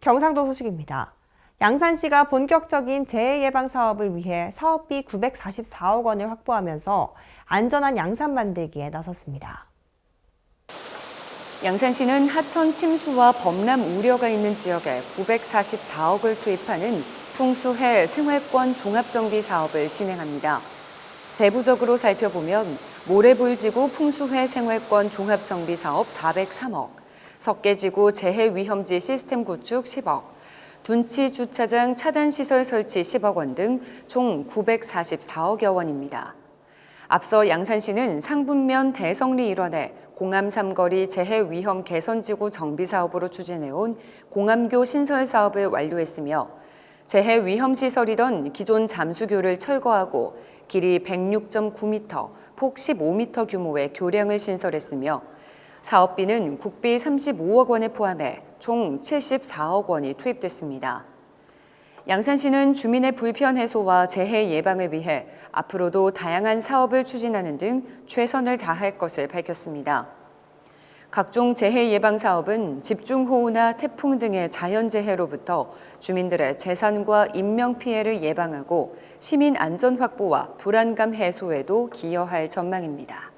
경상도 소식입니다. 양산시가 본격적인 재해 예방 사업을 위해 사업비 944억 원을 확보하면서 안전한 양산 만들기에 나섰습니다. 양산시는 하천 침수와 범람 우려가 있는 지역에 944억을 투입하는 풍수해 생활권 종합정비 사업을 진행합니다. 세부적으로 살펴보면 모래불지구 풍수해 생활권 종합정비 사업 403억, 석계지구 재해 위험지 시스템 구축 10억, 둔치 주차장 차단 시설 설치 10억 원 등 총 944억여 원입니다. 앞서 양산시는 상분면 대성리 일원에 공암 삼거리 재해 위험 개선 지구 정비 사업으로 추진해온 공암교 신설 사업을 완료했으며 재해 위험 시설이던 기존 잠수교를 철거하고 길이 106.9m, 폭 15m 규모의 교량을 신설했으며 사업비는 국비 35억 원을 포함해 총 74억 원이 투입됐습니다. 양산시는 주민의 불편 해소와 재해 예방을 위해 앞으로도 다양한 사업을 추진하는 등 최선을 다할 것을 밝혔습니다. 각종 재해 예방 사업은 집중호우나 태풍 등의 자연재해로부터 주민들의 재산과 인명 피해를 예방하고 시민 안전 확보와 불안감 해소에도 기여할 전망입니다.